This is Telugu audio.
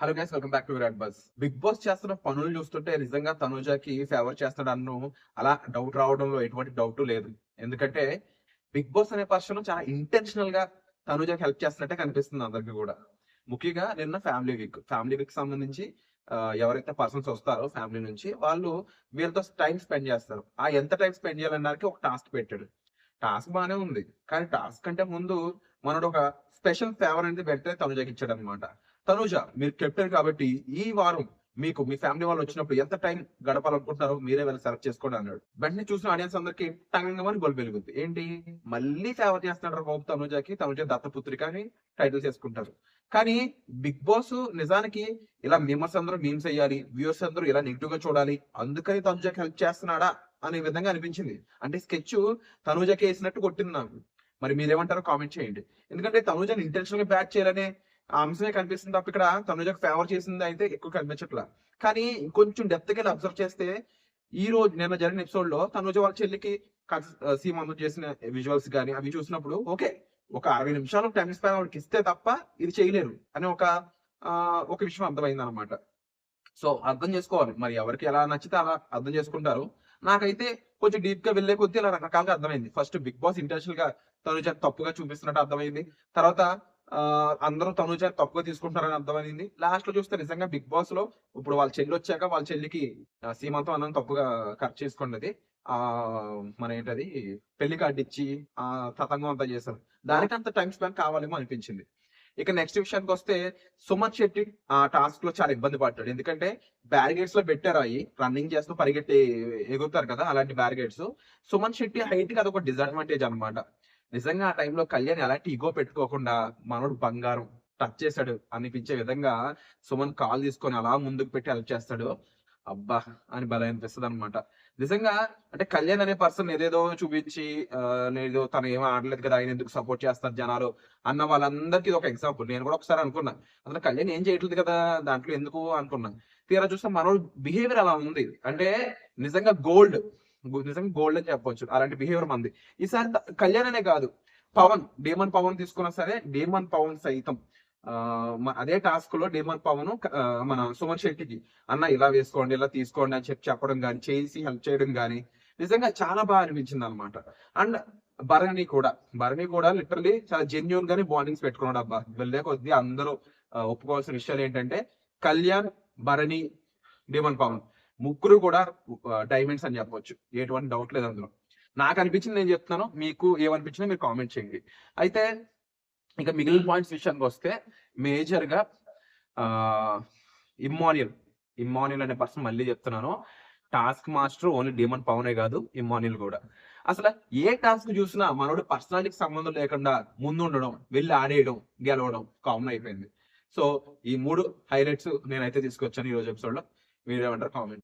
Hello guys welcome back to Virat bus big boss చేస్తున్న పనులు చూస్తుంటే నిజంగా తనుజాకి ఫేవర్ చేస్తాడన్ను అలా డౌట్ రావడంలో ఎటువంటి డౌట్ లేదు. ఎందుకంటే బిగ్ బాస్ అనే పర్సన్ చాలా ఇంటెన్షనల్గా తనుజాకి హెల్ప్ చేస్తున్నట్టే కనిపిస్తుంది అందరికి కూడా. ముఖ్యంగా నిన్న ఫ్యామిలీ వీక్ ఫ్యామిలీ వీక్ సంబంధించి ఎవరైతే పర్సన్స్ వస్తారో ఫ్యామిలీ నుంచి వాళ్ళు వీళ్ళతో టైం స్పెండ్ చేస్తారు. ఆ ఎంత టైం స్పెండ్ చేయాలన్నానికి ఒక టాస్క్ పెట్టాడు. టాస్క్ బాగానే ఉంది. కానీ టాస్క్ కంటే ముందు మనడు ఒక స్పెషల్ ఫేవర్ అనేది వెంటనే తనుజాకి ఇచ్చాడు అనమాట తనుజ మీరు కెప్టెన్ కాబట్టి ఈ వారం మీకు మీ ఫ్యామిలీ వాళ్ళు వచ్చినప్పుడు ఎంత టైం గడపాలనుకుంటున్నారో మీరే వెళ్ళి సెలెక్ట్ చేసుకోండి అన్నాడు. వెంటనే చూసిన ఆడియన్స్ అందరికి టంగమని బల్బు వెలుగుతుంది ఏంటి? మళ్ళీ ఫేవర్ చేస్తున్నాడు బాబు తనుజకి. తనుజ దత్తపుత్రిక అని టైటిల్ చేసుకుంటారు కానీ బిగ్ బాస్ నిజానికి ఇలా మిమ్మర్స్ అందరూ మీమ్స్ అయ్యాలి వ్యూవర్స్ అందరూ ఇలా నెగిటివ్గా చూడాలి అందుకని తనుజకి హెల్ప్ చేస్తున్నాడా అనే విధంగా అనిపించింది. అంటే స్కెచ్ తనుజాకి వేసినట్టు కొట్టింది నాకు. మరి మీరేమంటారో కామెంట్ చేయండి. ఎందుకంటే తనుజాని ఇంటెన్షన్గా బ్యాట్ చేయాలనే ఆ అంశమే కనిపిస్తుంది తప్ప ఇక్కడ తనుజకు ఫేవర్ చేసింది అయితే ఎక్కువ కనిపించట్లా. కానీ ఇంకొంచెం డెప్త్గా అబ్జర్వ్ చేస్తే ఈ రోజు నిన్న జరిగిన ఎపిసోడ్లో తనుజ వాళ్ళ చెల్లికి సీమ్ అందరు చేసిన విజువల్స్ కానీ అవి చూసినప్పుడు ఓకే ఒక అరవై నిమిషాలు టైం స్పాన్ వాళ్ళకి ఇస్తే తప్ప ఇది చేయలేరు అని ఒక ఒక విషయం అర్థమైంది అనమాట సో అర్థం చేసుకోవాలి. మరి ఎవరికి ఎలా నచ్చితే అలా అర్థం చేసుకుంటారు. నాకైతే కొంచెం డీప్గా వెళ్ళే కొద్దీ ఇలా రకరకాలుగా అర్థమైంది. ఫస్ట్ బిగ్ బాస్ ఇంటెన్షనల్గా తనుజ తప్పుగా చూపిస్తున్నట్టు అర్థమైంది. తర్వాత అందరూ తనుజ తప్పుగా తీసుకుంటారని అర్థమైంది. లాస్ట్లో చూస్తే నిజంగా బిగ్ బాస్లో ఇప్పుడు వాళ్ళ చెల్లి వచ్చాక వాళ్ళ చెల్లికి సీమంతం అన్నం తప్పుగా ఖర్చు చేసుకున్నది ఆ మన ఏంటది? పెళ్ళి కార్డు ఇచ్చి ఆ తతంగం అంతా చేశారు. దానికి అంత టైం స్పెండ్ కావాలేమో అనిపించింది. ఇక నెక్స్ట్ విషయానికి వస్తే సుమన్ శెట్టి ఆ టాస్క్లో చాలా ఇబ్బంది పడ్డాడు. ఎందుకంటే బ్యారిగేట్స్లో పెట్టారు అవి రన్నింగ్ చేస్తూ పరిగెట్టి ఎగురుతారు కదా అలాంటి బ్యారిగేట్స్ సుమన్ శెట్టి హైట్కి అదొక డిసడ్వాంటేజ్ అనమాట నిజంగా ఆ టైంలో కళ్యాణ్ ఎలాంటి ఈగో పెట్టుకోకుండా మనోడు బంగారం టచ్ చేశాడు అనిపించే విధంగా సుమన్ కాల్ తీసుకొని అలా ముందుకు పెట్టి హెల్ప్ చేస్తాడు. అబ్బా! అని భలే అనిపిస్తుంది అనమాట నిజంగా అంటే కళ్యాణ్ అనే పర్సన్ ఏదేదో చూపించి ఆ, లేదు తను ఏమో ఆడలేదు కదా ఆయన ఎందుకు సపోర్ట్ చేస్తారు జనాలు అన్న వాళ్ళందరికీ ఇది ఒక ఎగ్జాంపుల్ నేను కూడా ఒకసారి అనుకున్నా. అసలు కళ్యాణ్ ఏం చేయట్లేదు కదా దాంట్లో ఎందుకు అనుకున్నా. తీరా చూస్తే మనోడు బిహేవియర్ అలా ఉంది. అంటే నిజంగా గోల్డ్ నిజంగా గోల్డ్ అని చెప్పొచ్చు. అలాంటి బిహేవియర్ మంది. ఈసారి కళ్యాణ్ అనే కాదు. పవన్ డేమన్ పవన్ తీసుకున్నా సరే డేమన్ పవన్ సైతం. అదే టాస్క్లో డేమన్ పవన్ మన సుమన్ శెట్టికి అన్న ఇలా వేసుకోండి ఇలా తీసుకోండి అని చెప్పి చెప్పడం కానీ చేసి హెల్ప్ చేయడం కానీ నిజంగా చాలా బాగా అనిపించింది అనమాట అండ్ భరణి కూడా. భరణి కూడా లిటరలీ చాలా జెన్యున్ గానే బాండింగ్స్ పెట్టుకున్నాడు అబ్బా. వెళ్ళే కొద్దీ అందరూ ఒప్పుకోవాల్సిన విషయాలు ఏంటంటే కళ్యాణ్ భరణి డేమన్ పవన్. ముగ్గురు కూడా డైమండ్స్ అని చెప్పవచ్చు. ఎటువంటి డౌట్ లేదు అందులో. నాకు అనిపించింది నేను చెప్తున్నాను. మీకు ఏమనిపించినా మీరు కామెంట్ చేయండి. అయితే ఇక మిగిలిన పాయింట్స్ విషయానికి వస్తే మేజర్గా ఇమ్మాన్యుల్ ఇమ్మాన్యుల్ అనే పర్సన్ మళ్ళీ చెప్తున్నాను. టాస్క్ మాస్టర్ ఓన్లీ డీమన్ పవనే కాదు ఇమ్మాన్యుల్ కూడా. అసలు ఏ టాస్క్ చూసినా మనోడు పర్సనాలిటీకి సంబంధం లేకుండా ముందు ఉండడం వెళ్ళి ఆడేయడం గెలవడం కామన్ అయిపోయింది. సో ఈ మూడు హైలైట్స్ నేనైతే తీసుకొచ్చాను ఈ రోజు ఎపిసోడ్లో. మీరేమంటారు? కామెంట్